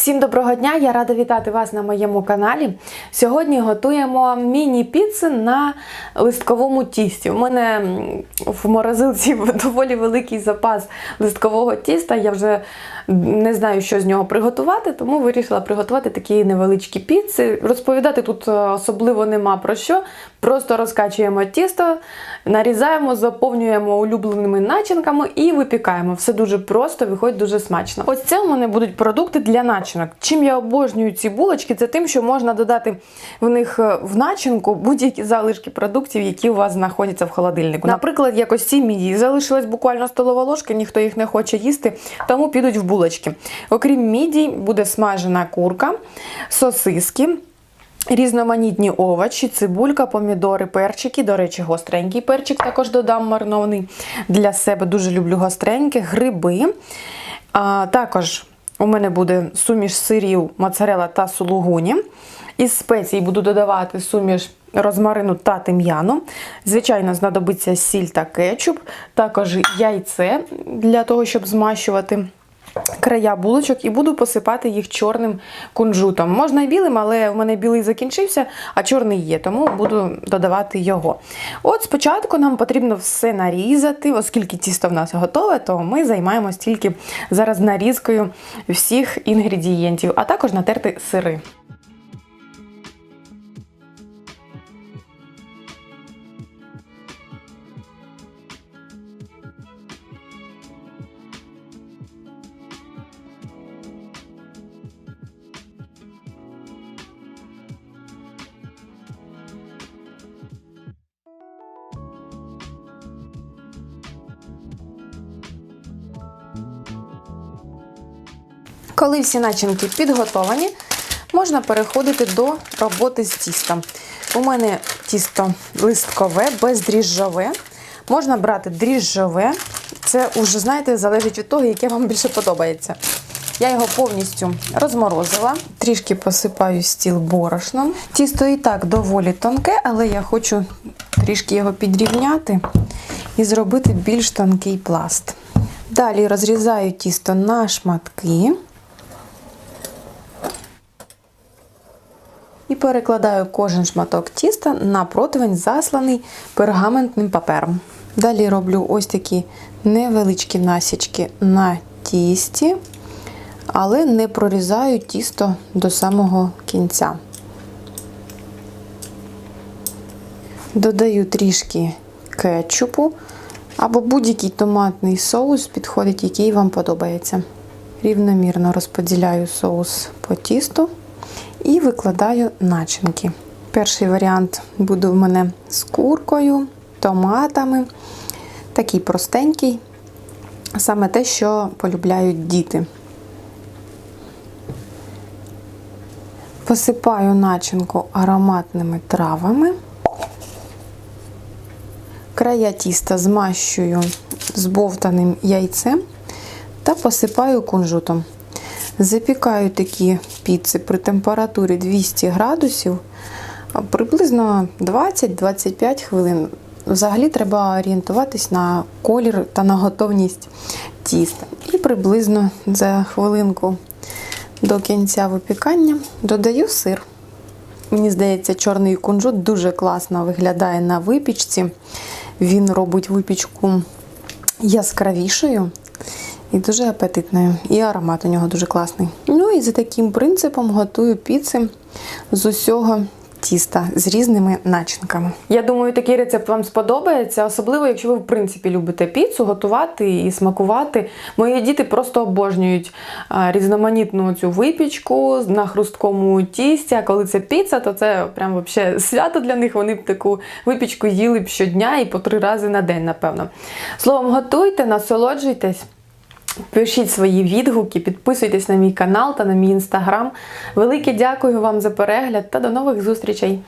Всім доброго дня! Я рада вітати вас на моєму каналі. Сьогодні готуємо міні-піци на листковому тісті. У мене в морозилці доволі великий запас листкового тіста. Я вже не знаю, що з нього приготувати, тому вирішила приготувати такі невеличкі піци. Розповідати тут е, особливо нема про що. Просто розкачуємо тісто, нарізаємо, заповнюємо улюбленими начинками і випікаємо. Все дуже просто, виходить дуже смачно. Ось це у мене будуть продукти для начинок. Чим я обожнюю ці булочки, це тим, що можна додати в них е, в начинку будь-які залишки продуктів, які у вас знаходяться в холодильнику. Наприклад, якось ці мідії залишилась буквально столова ложка, ніхто їх не хоче їсти, тому підуть в булочки. Окрім мідій, буде смажена курка, сосиски. Різноманітні овочі, цибулька, помідори, перчики. До речі, гостренький перчик також додам маринований для себе. Дуже люблю гостреньке, гриби. А, також у мене буде суміш сирів, моцарела та сулугуні. Із спецій буду додавати суміш розмарину та тим'яну. Звичайно, знадобиться сіль та кетчуп, також яйце для того, щоб змащувати края булочок і буду посипати їх чорним кунжутом. Можна і білим, але в мене білий закінчився, а чорний є, тому буду додавати його. От спочатку нам потрібно все нарізати, оскільки тісто в нас готове, то ми займаємось тільки зараз нарізкою всіх інгредієнтів, а також натерти сири. Коли всі начинки підготовані, можна переходити до роботи з тістом. У мене тісто листкове, бездріжджове. Можна брати дріжджове. Це вже, знаєте, залежить від того, яке вам більше подобається. Я його повністю розморозила, трішки посипаю стіл борошном. Тісто і так доволі тонке, але я хочу трішки його підрівняти і зробити більш тонкий пласт. Далі розрізаю тісто на шматки. І перекладаю кожен шматок тіста на противень, засланий пергаментним папером. Далі роблю ось такі невеличкі насічки на тісті, але не прорізаю тісто до самого кінця. Додаю трішки кетчупу або будь-який томатний соус підходить, який вам подобається. Рівномірно розподіляю соус по тісту і викладаю начинки. Перший варіант буде в мене з куркою, томатами. Такий простенький, саме те, що полюбляють діти. Посипаю начинку ароматними травами. Края тіста змащую збовтаним яйцем та посипаю кунжутом. Запікаю такі піци при температурі 200 градусів приблизно 20-25 хвилин. Взагалі треба орієнтуватись на колір та на готовність тіста. І приблизно за хвилинку до кінця випікання додаю сир. Мені здається, чорний кунжут дуже класно виглядає на випічці. Він робить випічку яскравішою і дуже апетитною. І аромат у нього дуже класний. Ну і за таким принципом готую піци з усього тіста з різними начинками. Я думаю, такий рецепт вам сподобається, особливо, якщо ви в принципі любите піцу, готувати і смакувати. Мої діти просто обожнюють різноманітну цю випічку на хрусткому тісті. А коли це піца, то це прям вообще свято для них. Вони б таку випічку їли б щодня і по три рази на день, напевно. Словом, готуйте, насолоджуйтесь. Пишіть свої відгуки, підписуйтесь на мій канал та на мій інстаграм. Велике дякую вам за перегляд та до нових зустрічей!